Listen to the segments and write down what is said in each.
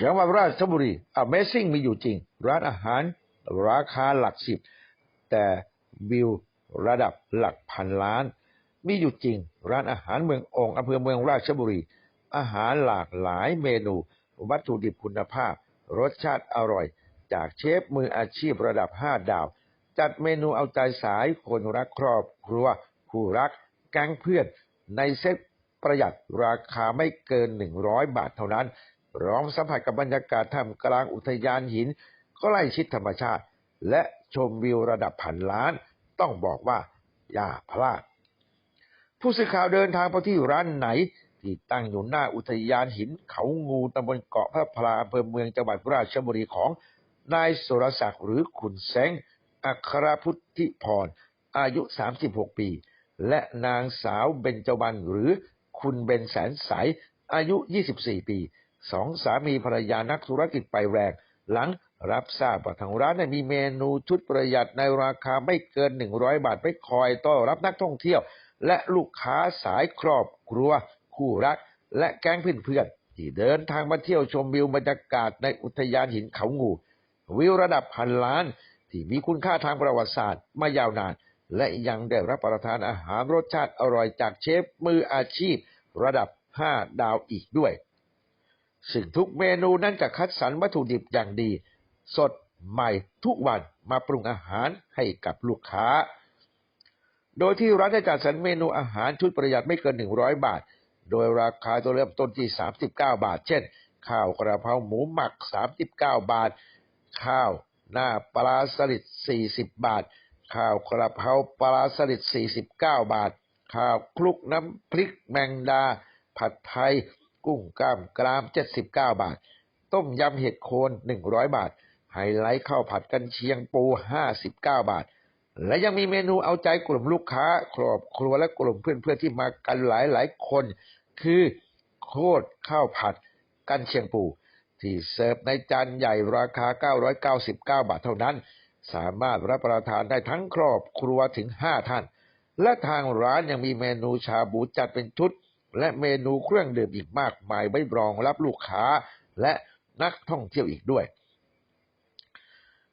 จังวัดราชบุรี Amazing มีอยู่จริง ร้านอาหารราคาหลักสิบ แต่วิวระดับหลักพันล้าน มีอยู่จริง ร้านอาหารเมืององค์อำเภอเมืองราชบุรี อาหารหลากหลายเมนู วัตถุดิบคุณภาพ รสชาติอร่อย จากเชฟมืออาชีพระดับ 5 ดาว จัดเมนูเอาใจสายคนรักครอบครัวคู่รัก แก๊งเพื่อนในเซ็ตประหยัดราคาไม่เกิน 100 บาทเท่านั้น ร้อมสัมผัสกับบรรยากาศท่ามกลางอุทยานหินใกล้ชิดธรรมชาติ และชมวิวระดับพันล้าน ต้องบอกว่าอย่าพลาด ผู้สื่อข่าวเดินทางไปที่ร้านไหน ที่ตั้งอยู่หน้าอุทยานหินเขางูตำบลเกาะพระพลาอำเภอเมืองจังหวัดราชบุรีของนายสุรศักดิ์หรือขุนแสง อัครพุทธิพร อายุ 36 ปี และนางสาวเบญจวรรณหรือคุณเบนแสนใสอายุ 24 ปี สองสามีภรรยานักธุรกิจไปแรง หลังรับทราบว่าทางร้านมีเมนูชุดประหยัดในราคาไม่เกิน 100 บาทไว้คอยต้อนรับนักท่องเที่ยว และลูกค้าสายครอบครัว คู่รัก และแก๊งเพื่อนๆที่เดินทางมาเที่ยวชมวิวบรรยากาศในอุทยานหินเขางู วิวระดับพันล้าน ที่มีคุณค่าทางประวัติศาสตร์มายาวนาน และยังได้รับประทานอาหารรสชาติอร่อยจากเชฟมืออาชีพ ระดับ 5 ดาวอีกด้วย ซึ่งทุกเมนูนั้นจะคัดสรรวัตถุดิบอย่างดี สดใหม่ทุกวันมาปรุงอาหารให้กับลูกค้า โดยที่ร้านได้จัดสรรเมนูอาหารชุดประหยัดไม่เกิน 100 บาท โดยราคาตัวเริ่มต้นที่ 39 บาท เช่น ข้าวกระเพราหมูหมัก 39 บาท ข้าวหน้าปลาสลิด 40 บาท ข้าวกระเพราปลาสลิด 49 บาท ข้าวคลุกน้ำพริกแมงดา ผัดไทย กุ้งกล้ามกราม 79 บาท ต้มยำเห็ดโคน 100 บาท ไฮไลท์ข้าวผัดกันเชียงปู 59 บาท และยังมีเมนูเอาใจกลุ่มลูกค้า ครอบครัวและกลุ่มเพื่อนๆที่มากันหลายๆคน คือโคตรข้าวผัดกันเชียงปู ที่เสิร์ฟในจานใหญ่ราคา 999 บาทเท่านั้น สามารถรับประทานได้ทั้งครอบครัวถึง 5 ท่าน และทางร้านยังมีเมนูชาบูจัดเป็นชุด และเมนูเครื่องดื่มอีกมากมายไว้รองรับลูกค้าและนักท่องเที่ยวอีกด้วย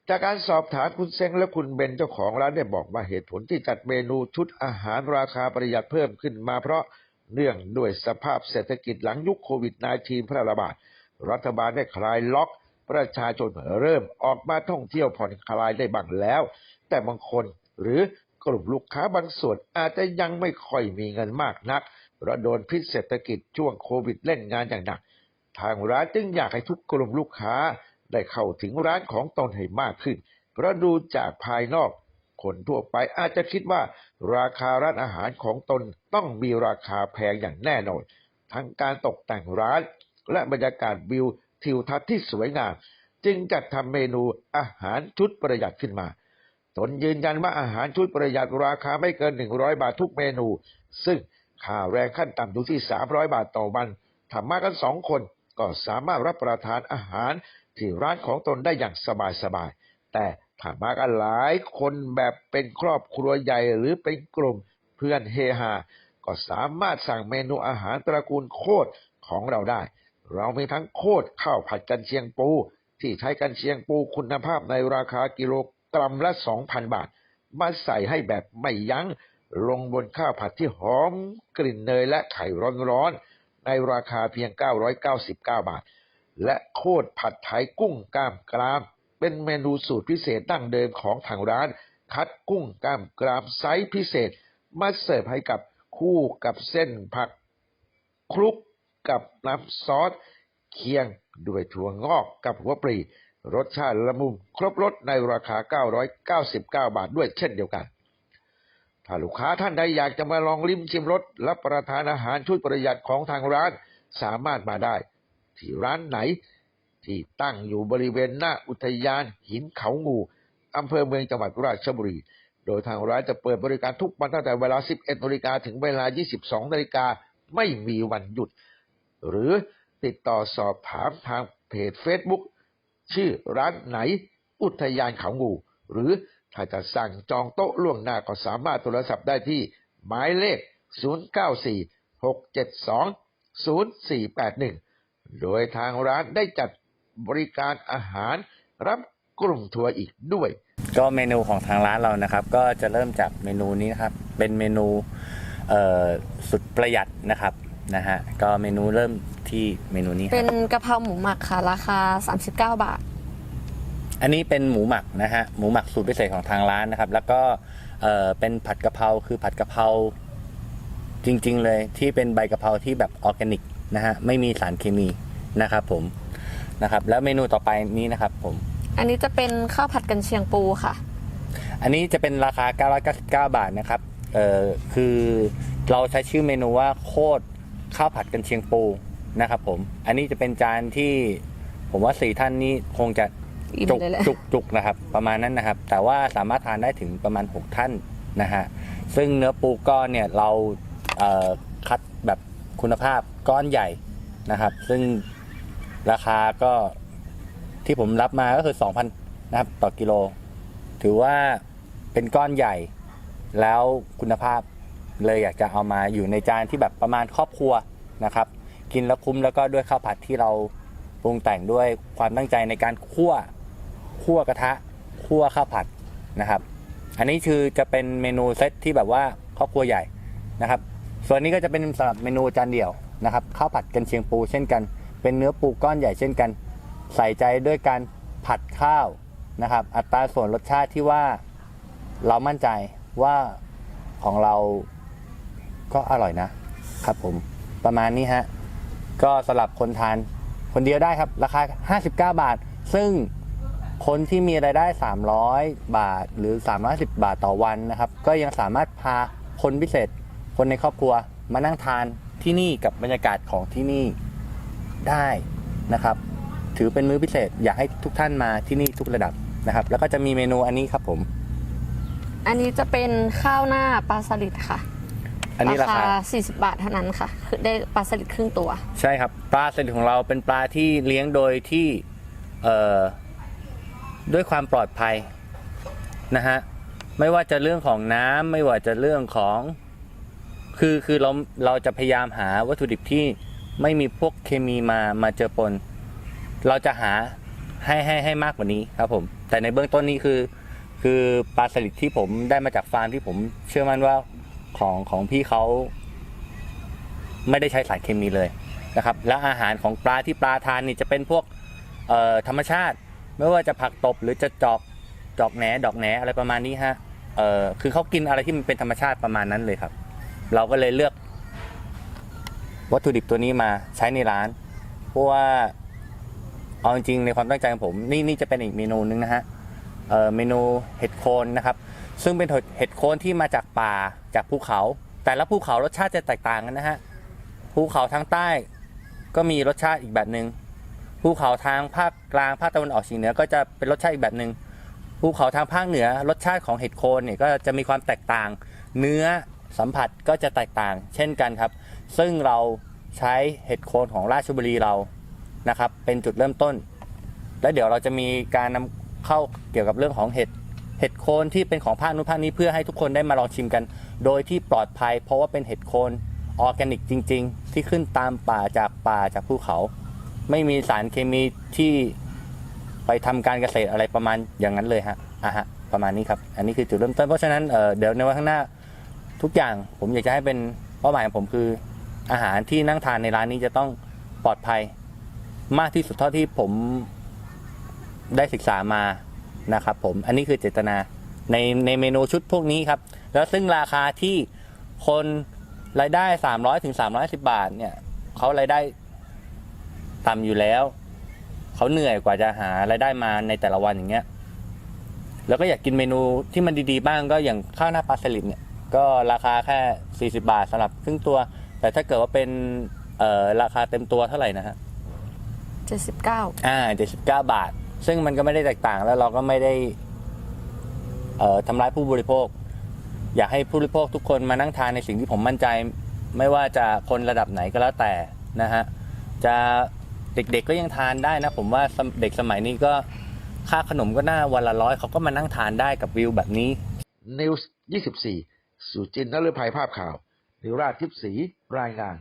จากการสอบถามคุณเซ้งและคุณเบนเจ้าของร้านได้บอกว่าเหตุผลที่จัดเมนูชุดอาหารราคาประหยัดเพิ่มขึ้นมาเพราะเนื่องด้วยสภาพเศรษฐกิจหลังยุคโควิด -19 แพร่ระบาด รัฐบาลได้คลายล็อก ประชาชนเริ่มออกมาท่องเที่ยวผ่อนคลายได้บ้างแล้ว แต่บางคนหรือกลุ่มลูกค้าบางส่วนอาจจะยังไม่ค่อยมีเงินมากนัก เพราะโดนพิษเศรษฐกิจช่วงโควิดเล่นงานอย่างหนัก ทางร้านจึงอยากให้ทุกกลุ่มลูกค้าได้เข้าถึงร้านของตนให้มากขึ้น เพราะดูจากภายนอก คนทั่วไปอาจจะคิดว่า ราคาร้านอาหารของตนต้องมีราคาแพงอย่างแน่นอน ทั้งการตกแต่งร้าน และบรรยากาศวิวทิวทัศน์ที่สวยงาม จึงจัดทำเมนูอาหารชุดประหยัดขึ้นมาตนยืนยันว่าอาหารชุดประหยัดราคาไม่เกิน 100 บาททุกเมนู ซึ่ง ค่าแรงขั้นต่ำอยู่ที่ 300 บาทต่อวันทำมากันสองคน ก็สามารถรับประทานอาหารที่ร้านของตนได้อย่างสบายๆ แต่ถ้ามากันหลายคนแบบเป็นครอบครัวใหญ่หรือเป็นกลุ่มเพื่อนเฮฮา ก็สามารถสั่งเมนูอาหารตระกูลโคตรของเราได้ เรามีทั้งโคตรข้าวผัดกันเชียงปู ที่ใช้กันเชียงปูคุณภาพในราคากิโลกรัมละ 2,000 บาท มาใส่ให้แบบไม่ยัง้ง ลงบนข้าวผัดที่หอมกลิ่นเนยและไข่ร้อนๆ ในราคาเพียง 999 บาท และโคตรผัดไทยกุ้งกล้ามกราม เป็นเมนูสูตรพิเศษดั้งเดิมของทางร้าน คัดกุ้งกล้ามกรามไซส์พิเศษ มาเสิร์ฟให้กับคู่กับเส้นผักคลุกกับน้ำซอส เคียงด้วยถั่วงอกกับหัวปลีรสชาติละมุมครบรสในราคา 999 บาทด้วยเช่นเดียวกัน ถ้าลูกค้าท่านใดอยากจะมาลองลิ้มชิมรสรับประทานอาหารชุดประหยัดของทางร้านสามารถมาได้ ที่ร้านไหน ที่ตั้งอยู่บริเวณหน้าอุทยานหินเขางูอำเภอเมืองจังหวัดราชบุรี โดยทางร้านจะเปิดบริการทุกวันตั้งแต่เวลา 11นาฬิกาถึงเวลา 22นาฬิกาไม่มีวันหยุด หรือติดต่อสอบถามทางเพจ Facebook ชื่อร้านไหนอุทยานเขางู หรือ ถ้าจะสั่งจองโต๊ะล่วงหน้าก็สามารถโทรศัพท์ได้ที่หมายเลข 094 672 0481 โดยทางร้านได้จัดบริการอาหารรับกลุ่มทัวร์อีกด้วย ก็เมนูของทางร้านเรานะครับ ก็จะเริ่มจากเมนูนี้นะครับ เป็นเมนูเอ่อสุดประหยัดนะครับนะฮะก็เมนูเริ่มที่เมนูนี้คเป็รับนกะเพราหมูหมักค่ะ ราคา 39 บาท อันนี้เป็นหมูหมักนะฮะหมูหมักสูตรพิเศษของทางร้านนะครับ แล้วก็เอ่อเป็นผัดกะเพราคือผัดกะเพราจริง ๆ เลยที่เป็นใบกะเพราที่แบบออร์แกนิกนะฮะไม่มีสารเคมีนะครับ ผมนะครับ แล้วเมนูต่อไปนี้นะครับ ผม อันนี้จะเป็นข้าวผัดกันเชียงปูค่ะ อันนี้จะเป็นราคา 999 บาทนะครับเอ่อคือเราใช้ชื่อเมนูว่าโคตรข้าวผัดกันเชียงปูนะครับ ผม อันนี้จะเป็นจานที่ผมว่าสี่ท่านนี้คงจะ อิ่มจุกเลยแหละ จุกจุกนะครับ ประมาณนั้นนะครับ แต่ว่าสามารถทานได้ถึงประมาณ 6 ท่านนะฮะซึ่งเนื้อปูก้อนเนี่ยเราเอ่อคัดแบบคุณภาพก้อนใหญ่นะครับ ซึ่งราคาก็ที่ผมรับมาก็คือ 2,000นะครับต่อกิโล ถือว่าเป็นก้อนใหญ่ แล้วคุณภาพเลยอยากจะเอามาอยู่ในจานที่แบบประมาณครอบครัวนะครับ กินแล้วคุ้มแล้วก็ด้วยข้าวผัดที่เราปรุงแต่งด้วยความตั้งใจในการคั่ว คั่วกระทะคั่วข้าวผัดนะครับ อันนี้คือจะเป็นเมนูเซตที่แบบว่าครอบครัวใหญ่นะครับ ส่วนนี้ก็จะเป็นสำหรับเมนูจานเดี่ยวนะครับข้าวผัดกันเชียงปูเช่นกัน เป็นเนื้อปูก้อนใหญ่เช่นกัน ใส่ใจด้วยการผัดข้าวนะครับ อัตราส่วนรสชาติที่ว่าเรามั่นใจว่าของเราก็อร่อยนะครับผมประมาณนี้ฮะก็สำหรับคนทานคนเดียวได้ครับ ราคา 59 บาท ซึ่ง คนที่มีรายได้ 300 บาทหรือ 310 บาทต่อวันนะครับ ก็ยังสามารถพาคนพิเศษ คนในครอบครัวมานั่งทานที่นี่กับบรรยากาศของที่นี่ได้นะครับ ถือเป็นมื้อพิเศษอยากให้ทุกท่านมาที่นี่ทุกระดับนะครับ แล้วก็จะมีเมนูอันนี้ครับผม อันนี้จะเป็นข้าวหน้าปลาสลิดค่ะอันนี้ราคา 40 บาทเท่านั้นค่ะ คือได้ปลาสลิดครึ่งตัว ใช่ครับ ปลาสลิดของเราเป็นปลาที่เลี้ยงโดยที่เอ่อ ด้วยความปลอดภัยนะฮะไม่ว่าจะเรื่องของน้ำไม่ว่าจะเรื่องของ คือคือเราเราจะพยายามหาวัตถุดิบที่ไม่มีพวกเคมีมามาเจอปน เราจะหาให้ให้ให้มากกว่านี้ครับผม แต่ในเบื้องต้นนี้คือ คือปลาสลิดที่ผมได้มาจากฟาร์มที่ผมเชื่อมั่นว่าของของพี่เขาไม่ได้ใช้สารเคมีเลยนะครับ และอาหารของปลาที่ปลาทานนี่จะเป็นพวกธรรมชาติ ไม่ว่าจะผักตบหรือจะจอกจอกแหนดอกแหนอะไรประมาณนี้ฮะเอ่อคือเขากินอะไรที่มันเป็นธรรมชาติประมาณนั้นเลยครับ เราก็เลยเลือก วัตถุดิบตัวนี้มาใช้ในร้านเพราะว่าเอาจริงๆในความตั้งใจของผมนี่นี่จะเป็นอีกเมนูนึงนะฮะเอ่อเมนูเห็ดโคนนะครับ ซึ่งเป็นเห็ดโคนที่มาจากป่าจากภูเขา แต่ละภูเขารสชาติจะแตกต่างกันนะฮะภูเขาทางใต้ก็มีรสชาติอีกแบบหนึง่ง ภูเขาทางภาคกลางภาคตะวันออกเฉียงเหนือก็จะเป็นรสชาติอีกแบบหนึง่งภูเขาทางภาคเหนือรสชาติของเห็ดโคนเนี่ยก็จะมีความแตกต่าง เนื้อสัมผัสก็จะแตกต่าง เช่นกันครับ ซึ่งเราใช้เห็ดโคนของราชบุรีเรานะครับ เป็นจุดเริ่มต้น แล้วเดี๋ยวเราจะมีการนำเข้าเกี่ยวกับเรื่องของเห็ดเห็ดโคนที่เป็นของภาคนู้นภาคนี้เพื่อให้ทุกคนได้มาลองชิมกัน โดยที่ปลอดภัย เพราะว่าเป็นเห็ดโคนออร์แกนิกจริง ๆ ที่ขึ้นตามป่าจากป่าจากภูเขา ไม่มีสารเคมีที่ไปทำการเกษตรอะไรประมาณอย่างนั้นเลยฮะอะฮะประมาณนี้ครับ อันนี้คือจุดเริ่มต้นเพราะฉะนั้นเเดี๋ยวในวันข้างหน้าทุกอย่างผมอยากจะให้เป็นเป้าหมายของผมคือ อาหารที่นั่งทานในร้านนี้จะต้องปลอดภัยมากที่สุดเท่าที่ผมได้ศึกษามานะครับผมอันนี้คือเจตนาในในเมนูชุดพวกนี้ครับ แล้วซึ่งราคาที่คนรายได้ 300ถึง310บาทเนี่ยเขารายได้ ต่ำอยู่แล้ว เขาเหนื่อยกว่าจะหารายได้มาในแต่ละวันอย่างเงี้ย แล้วก็อยากกินเมนูที่มันดีๆบ้างก็อย่างข้าวหน้าปลาสลิดเนี่ย ก็ราคาแค่ 40 บาทสำหรับครึ่งตัว แต่ถ้าเกิดว่าเป็นเอ่อราคาเต็มตัวเท่าไหร่นะฮะ79อ่า79บาท ซึ่งมันก็ไม่ได้แตกต่างแล้วเราก็ไม่ได้ เอ่อทำร้ายผู้บริโภค อยากให้ผู้บริโภคทุกคนมานั่งทานในสิ่งที่ผมมั่นใจ ไม่ว่าจะคนระดับไหนก็แล้วแต่นะฮะจะ เด็กๆก็ยังทานได้นะ ผมว่าเด็กสมัยนี้ก็ค่าขนมก็น่าวันละร้อยเขาก็มานั่งทานได้กับวิวแบบนี้ News 24สุจินทร์นฤภัยภาพข่าวนิวราชทิพย์ศรีรายงาน